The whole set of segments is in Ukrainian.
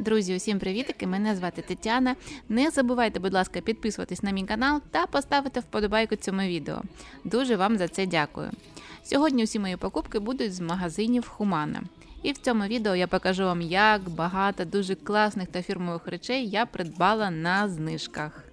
Друзі, усім привітики! Мене звати Тетяна. Не забувайте, будь ласка, підписуватись на мій канал та поставити вподобайку цьому відео. Дуже вам за це дякую. Сьогодні усі мої покупки будуть з магазинів Хумана. І в цьому відео я покажу вам, як багато дуже класних та фірмових речей я придбала на знижках.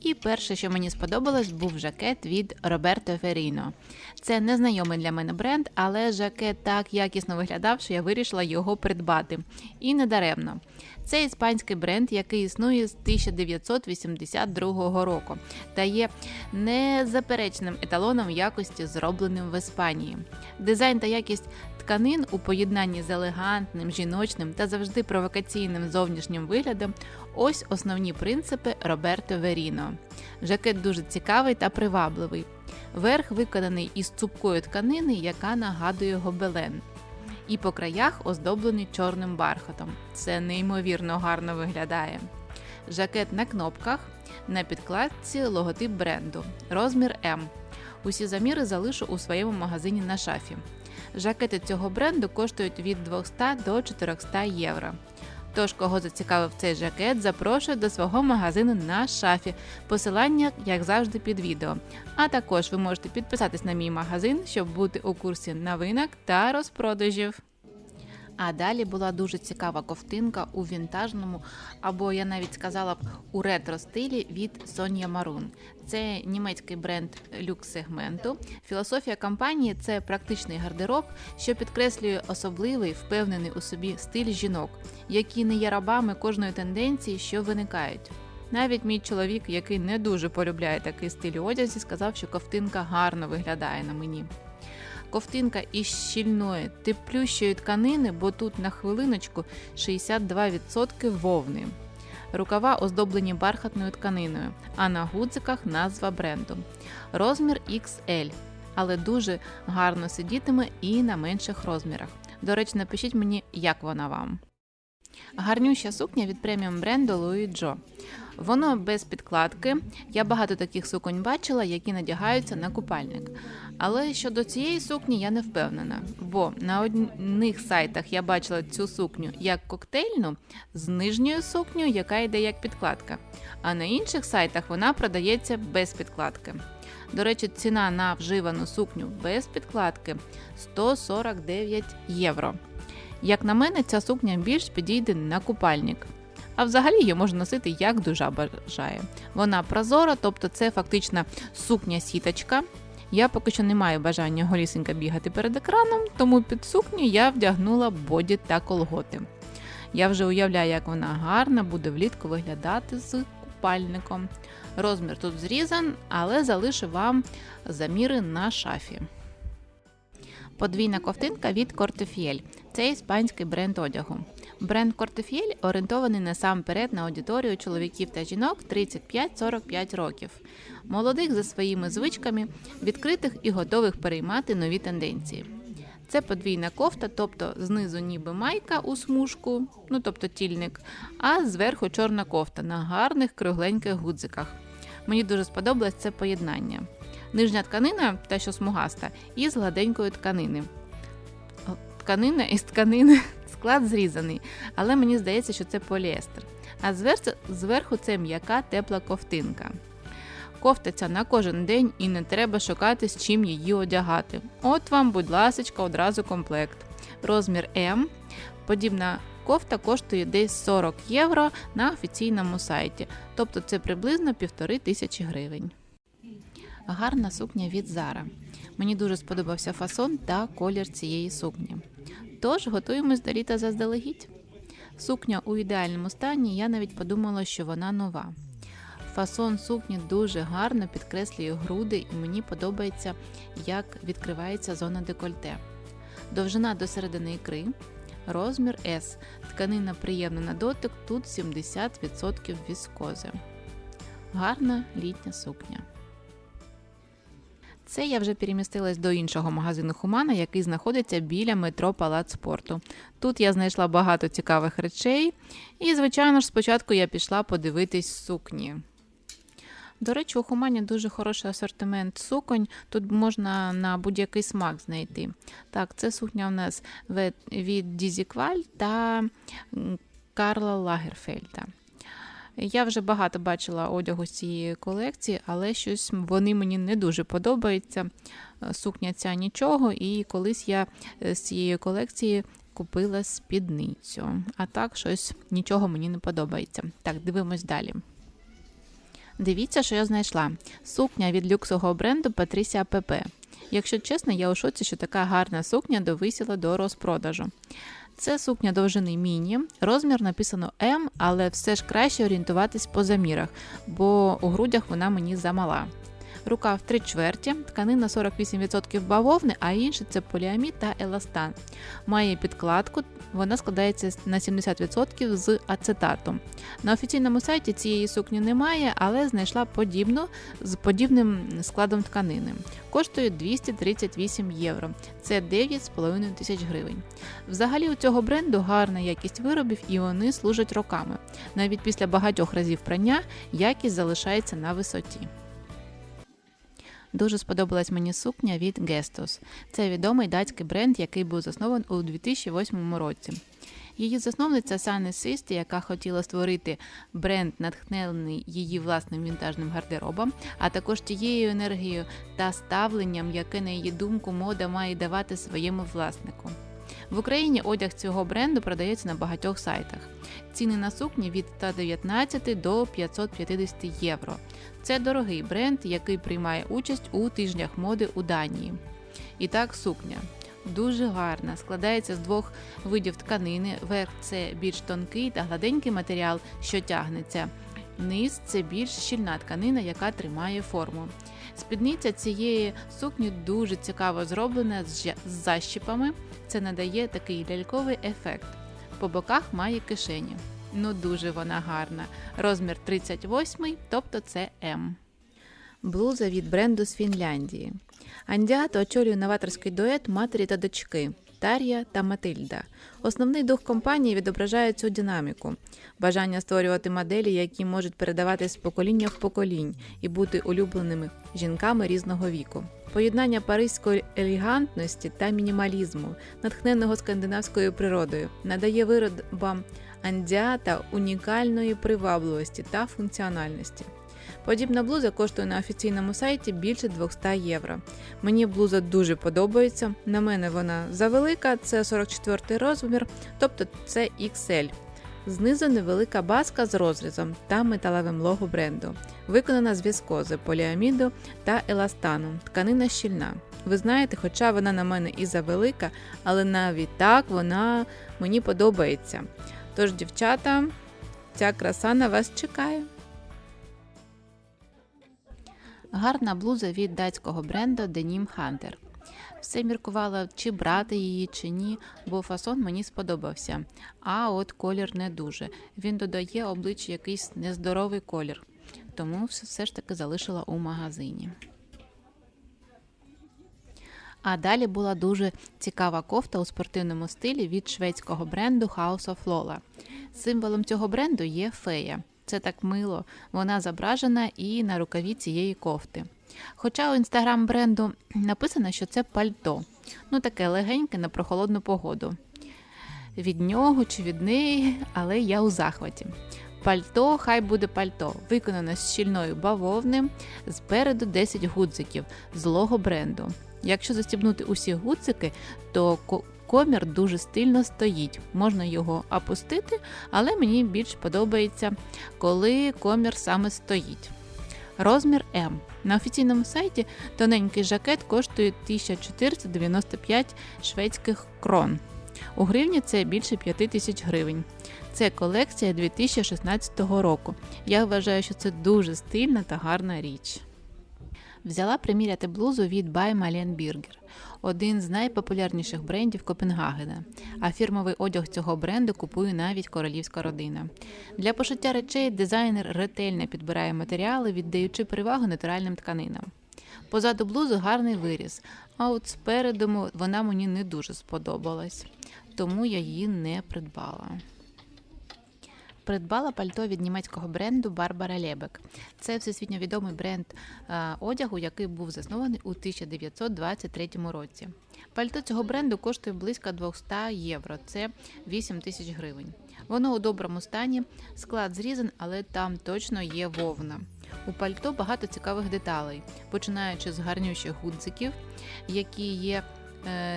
І перше, що мені сподобалось, був жакет від Роберто Ферріно. Це незнайомий для мене бренд, але жакет так якісно виглядав, що я вирішила його придбати. І не даремно. Це іспанський бренд, який існує з 1982 року та є незаперечним еталоном якості, зробленим в Іспанії. Дизайн та якість тканин у поєднанні з елегантним, жіночним та завжди провокаційним зовнішнім виглядом ось основні принципи Роберто Веріно. Жакет дуже цікавий та привабливий. Верх виконаний із цупкої тканини, яка нагадує гобелен. І по краях оздоблений чорним бархатом. Це неймовірно гарно виглядає. Жакет на кнопках, на підкладці логотип бренду, розмір М. Усі заміри залишу у своєму магазині на шафі. Жакети цього бренду коштують від 200 до 400 євро. Тож, кого зацікавив цей жакет, запрошую до свого магазину на шафі. Посилання, як завжди, під відео. А також ви можете підписатись на мій магазин, щоб бути у курсі новинок та розпродажів. А далі була дуже цікава ковтинка у вінтажному, або я навіть сказала б у ретро стилі від Sonia Maroon. Це німецький бренд люкс-сегменту. Філософія компанії це практичний гардероб, що підкреслює особливий, впевнений у собі стиль жінок, які не є рабами кожної тенденції, що виникають. Навіть мій чоловік, який не дуже полюбляє такий стиль одязі, сказав, що ковтинка гарно виглядає на мені. Ковтинка із щільної теплющої тканини, бо тут на хвилиночку 62% вовни. Рукава оздоблені бархатною тканиною, а на гудзиках назва бренду. Розмір XL, але дуже гарно сидітиме і на менших розмірах. До речі, напишіть мені, як вона вам. Гарнюща сукня від преміум бренду Louis Джо. Воно без підкладки. Я багато таких суконь бачила, які надягаються на купальник. Але щодо цієї сукні я не впевнена, бо на одних сайтах я бачила цю сукню як коктейльну з нижньою сукнею, яка йде як підкладка. А на інших сайтах вона продається без підкладки. До речі, ціна на вживану сукню без підкладки 149 євро. Як на мене, ця сукня більш підійде на купальник. А взагалі її можна носити як душа бажає. Вона прозора, тобто це фактично сукня-сіточка. Я поки що не маю бажання голісенька бігати перед екраном, тому під сукню я вдягнула боді та колготи. Я вже уявляю, як вона гарна буде влітку виглядати з купальником. Розмір тут зрізан, але залишу вам заміри на шафі. Подвійна ковтинка від Кортефіель. Це іспанський бренд одягу. Бренд Кортефіель орієнтований насамперед на аудиторію чоловіків та жінок 35-45 років, молодих за своїми звичками, відкритих і готових переймати нові тенденції. Це подвійна кофта, тобто знизу ніби майка у смужку, ну тобто тільник, а зверху чорна кофта на гарних кругленьких гудзиках. Мені дуже сподобалось це поєднання. Нижня тканина, та що смугаста, із гладенької тканини. Тканина із тканини склад зрізаний, але мені здається, що це поліестер. А зверху це м'яка тепла ковтинка. Кофта ця на кожен день і не треба шукати, з чим її одягати. От вам, будь ласка, одразу комплект. Розмір М. Подібна кофта коштує десь 40 євро на офіційному сайті, тобто це приблизно півтори тисячі гривень. Гарна сукня від Zara. Мені дуже сподобався фасон та колір цієї сукні. Тож готуємось до літа заздалегідь. Сукня у ідеальному стані, я навіть подумала, що вона нова. Фасон сукні дуже гарно підкреслює груди, і мені подобається, як відкривається зона декольте. Довжина до середини ікри, розмір S. Тканина приємна на дотик, тут 70% віскози. Гарна літня сукня. Це я вже перемістилась до іншого магазину Хумана, який знаходиться біля метро Палац спорту. Тут я знайшла багато цікавих речей, і, звичайно ж, спочатку я пішла подивитись сукні. До речі, у Хумані дуже хороший асортимент суконь. Тут можна на будь-який смак знайти. Так, це сукня у нас від Дізі Кваль та Карла Лагерфельда. Я вже багато бачила одягу з цієї колекції, але щось вони мені не дуже подобаються. Е, Сукня ця нічого, і колись я е, з цієї колекції купила спідницю. А так щось нічого мені не подобається. Так, дивимось далі. Дивіться, що я знайшла. Сукня від люксового бренду Patricia PP. Якщо чесно, я у шоці, що така гарна сукня довисіла до розпродажу. Це сукня довжини міні, розмір написано М, але все ж краще орієнтуватись по замірах, бо у грудях вона мені замала. Рукав 3 чверті, тканина 48% бавовни, а інше це поліамід та еластан. Має підкладку, вона складається на 70% з ацетатом. На офіційному сайті цієї сукні немає, але знайшла подібну з подібним складом тканини. Коштує 238 євро. Це 9,5 тисяч гривень. Взагалі у цього бренду гарна якість виробів і вони служать роками. Навіть після багатьох разів прання якість залишається на висоті. Дуже сподобалась мені сукня від Gestos. Це відомий датський бренд, який був заснований у 2008 році. Її засновниця Санне Систі, яка хотіла створити бренд, натхнений її власним вінтажним гардеробом, а також тією енергією та ставленням, яке, на її думку, мода має давати своєму власнику. В Україні одяг цього бренду продається на багатьох сайтах. Ціни на сукні від 119 до 550 євро. Це дорогий бренд, який приймає участь у тижнях моди у Данії. І так, сукня. Дуже гарна, складається з двох видів тканини. Верх це більш тонкий та гладенький матеріал, що тягнеться. Низ це більш щільна тканина, яка тримає форму. Спідниця цієї сукні дуже цікаво зроблена з защіпами. Це надає такий ляльковий ефект. По боках має кишені. Ну дуже вона гарна. Розмір 38, тобто це М. Блуза від бренду з Фінляндії. Андіато очолює новаторський дует матері та дочки Тар'я та Матильда. Основний дух компанії відображає цю динаміку, бажання створювати моделі, які можуть передаватись з покоління в поколінь і бути улюбленими жінками різного віку. Поєднання паризької елегантності та мінімалізму, натхненого скандинавською природою, надає виробам андіата унікальної привабливості та функціональності. Подібна блуза коштує на офіційному сайті більше 200 євро. Мені блуза дуже подобається. На мене вона завелика, це 44 розмір, тобто це XL. Знизу невелика баска з розрізом та металевим лого бренду, виконана з віскози, поліаміду та еластану. Тканина щільна. Ви знаєте, хоча вона на мене і завелика, але навіть так вона мені подобається. Тож, дівчата, ця краса на вас чекає. Гарна блуза від датського бренду Denim Hunter. Все міркувала, чи брати її, чи ні, бо фасон мені сподобався. А от колір не дуже. Він додає обличчя якийсь нездоровий колір. Тому все ж таки залишила у магазині. А далі була дуже цікава кофта у спортивному стилі від шведського бренду House of Lola. Символом цього бренду є фея. Це так мило, вона зображена і на рукаві цієї кофти. Хоча у інстаграм бренду написано, що це пальто, ну таке легеньке на прохолодну погоду. Від нього чи від неї, але я у захваті. Пальто, хай буде пальто, виконано з щільною бавовни, спереду 10 гудзиків злого бренду. Якщо застібнути усі гудзики, то комір дуже стильно стоїть. Можна його опустити, але мені більш подобається, коли комір саме стоїть. Розмір М. На офіційному сайті тоненький жакет коштує 1495 шведських крон. У гривні це більше 5 тисяч гривень. Це колекція 2016 року. Я вважаю, що це дуже стильна та гарна річ. Взяла приміряти блузу від By Malien Birger, один з найпопулярніших брендів Копенгагена. А фірмовий одяг цього бренду купує навіть королівська родина. Для пошиття речей дизайнер ретельно підбирає матеріали, віддаючи перевагу натуральним тканинам. Позаду блузи гарний виріз, а от спереду вона мені не дуже сподобалась, тому я її не придбала. Придбала пальто від німецького бренду Барбара Лебек. Це всесвітньо відомий бренд е, одягу, який був заснований у 1923 році. Пальто цього бренду коштує близько 200 євро, це 8 тисяч гривень. Воно у доброму стані, склад зрізан, але там точно є вовна. У пальто багато цікавих деталей, починаючи з гарнющих гудзиків, які є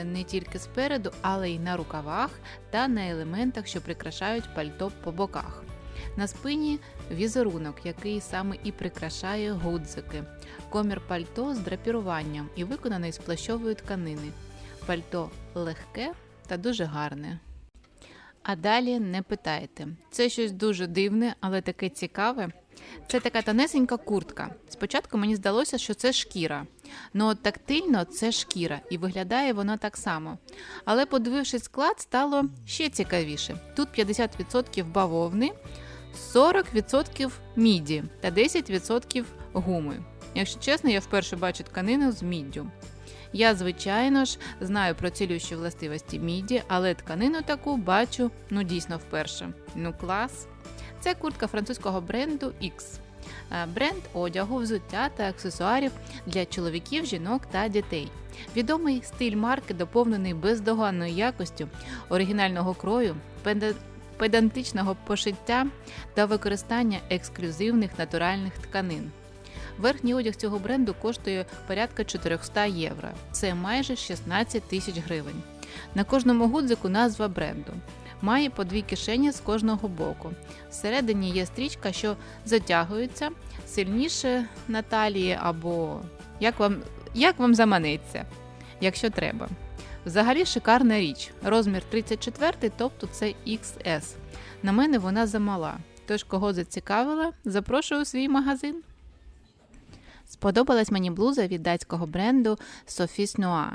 не тільки спереду, але й на рукавах та на елементах, що прикрашають пальто по боках. На спині візерунок, який саме і прикрашає гудзики, комір пальто з драпіруванням і виконаний з плащової тканини. Пальто легке та дуже гарне. А далі не питайте. Це щось дуже дивне, але таке цікаве. Це така тонесенька куртка. Спочатку мені здалося, що це шкіра. Ну тактильно це шкіра, і виглядає вона так само. Але подивившись склад, стало ще цікавіше. Тут 50% бавовни, 40% міді та 10% гуми. Якщо чесно, я вперше бачу тканину з міддю. Я, звичайно ж, знаю про цілющі властивості міді, але тканину таку бачу ну дійсно вперше. Ну клас. Це куртка французького бренду X. Е, Бренд одягу, взуття та аксесуарів для чоловіків, жінок та дітей. Відомий стиль марки доповнений бездоганною якостю, оригінального крою, педантичного пошиття та використання ексклюзивних натуральних тканин. Верхній одяг цього бренду коштує порядка 400 євро. Це майже 16 тисяч гривень. На кожному гудзику назва бренду. Має по дві кишені з кожного боку. Всередині є стрічка, що затягується сильніше на талії або як вам, як вам заманеться, якщо треба. Взагалі шикарна річ. Розмір 34, тобто це XS. На мене вона замала. Тож, кого зацікавила, запрошую у свій магазин. Сподобалась мені блуза від датського бренду Sophie Noir.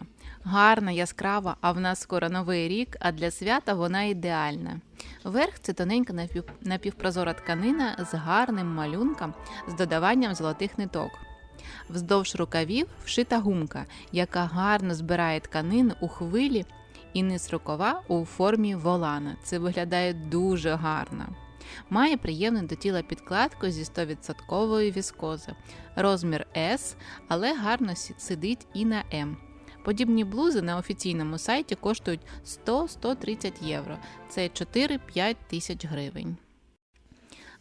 Гарна, яскрава, а в нас скоро новий рік, а для свята вона ідеальна. Верх це тоненька напів... напівпрозора тканина з гарним малюнком з додаванням золотих ниток. Вздовж рукавів вшита гумка, яка гарно збирає тканину у хвилі, і низ рукава у формі волана. Це виглядає дуже гарно. Має приємну до тіла підкладку зі 100% віскози. Розмір S, але гарно сидить і на М. Подібні блузи на офіційному сайті коштують 100-130 євро. Це 4-5 тисяч гривень.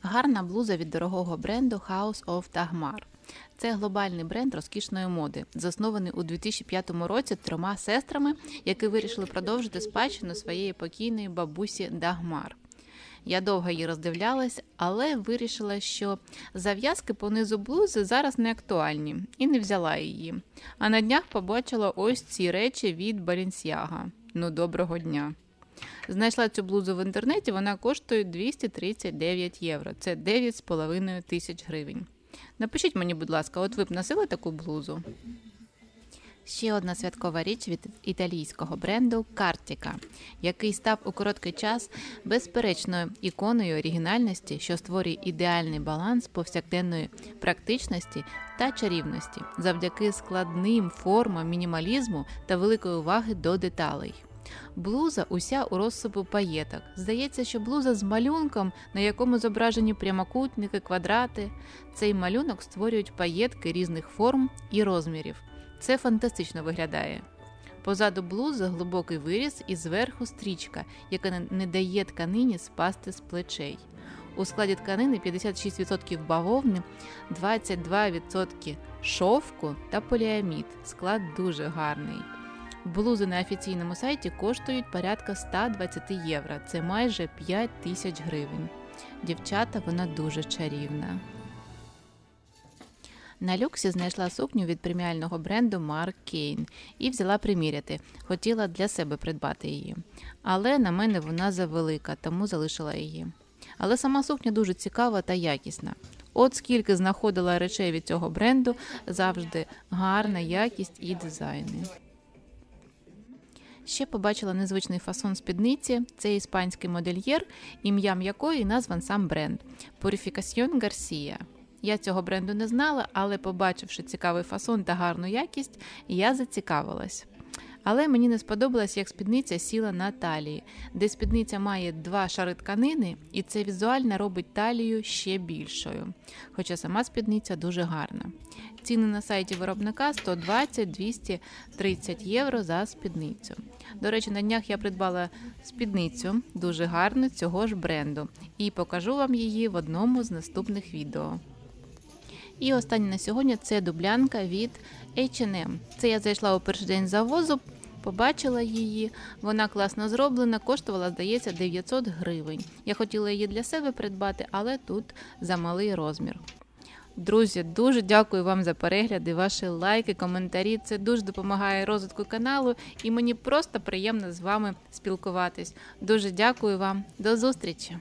Гарна блуза від дорогого бренду House of Dagmar. Це глобальний бренд розкішної моди, заснований у 2005 році трьома сестрами, які вирішили продовжити спадщину своєї покійної бабусі Дагмар. Я довго її роздивлялась, але вирішила, що зав'язки по низу блузи зараз не актуальні, і не взяла її. А на днях побачила ось ці речі від Balenciaga. Ну, доброго дня. Знайшла цю блузу в інтернеті, вона коштує 239 євро. Це 9,5 тисяч гривень. Напишіть мені, будь ласка, от ви б носили таку блузу? Ще одна святкова річ від італійського бренду Картіка, який став у короткий час безперечною іконою оригінальності, що створює ідеальний баланс повсякденної практичності та чарівності завдяки складним формам мінімалізму та великої уваги до деталей. Блуза уся у розсипу паєток. Здається, що блуза з малюнком, на якому зображені прямокутники, квадрати. Цей малюнок створюють паєтки різних форм і розмірів. Це фантастично виглядає. Позаду блузи глибокий виріз і зверху стрічка, яка не дає тканині спасти з плечей. У складі тканини 56% бавовни, 22% шовку та поліамід. Склад дуже гарний. Блузи на офіційному сайті коштують порядка 120 євро. Це майже 5 тисяч гривень. Дівчата, вона дуже чарівна. На люксі знайшла сукню від преміального бренду Mark Kane і взяла приміряти. Хотіла для себе придбати її. Але на мене вона завелика, тому залишила її. Але сама сукня дуже цікава та якісна. От скільки знаходила речей від цього бренду, завжди гарна якість і дизайни. Ще побачила незвичний фасон спідниці. Це іспанський модельєр, ім'ям якої назван сам бренд Purificación Garcia. Я цього бренду не знала, але побачивши цікавий фасон та гарну якість, я зацікавилась. Але мені не сподобалось, як спідниця сіла на талії, де спідниця має два шари тканини, і це візуально робить талію ще більшою. Хоча сама спідниця дуже гарна. Ціни на сайті виробника 120-230 євро за спідницю. До речі, на днях я придбала спідницю дуже гарну цього ж бренду і покажу вам її в одному з наступних відео. І останнє на сьогодні це дублянка від H&M. Це я зайшла у перший день завозу, побачила її. Вона класно зроблена, коштувала, здається, 900 гривень. Я хотіла її для себе придбати, але тут замалий розмір. Друзі, дуже дякую вам за перегляди, ваші лайки, коментарі. Це дуже допомагає розвитку каналу, і мені просто приємно з вами спілкуватись. Дуже дякую вам. До зустрічі!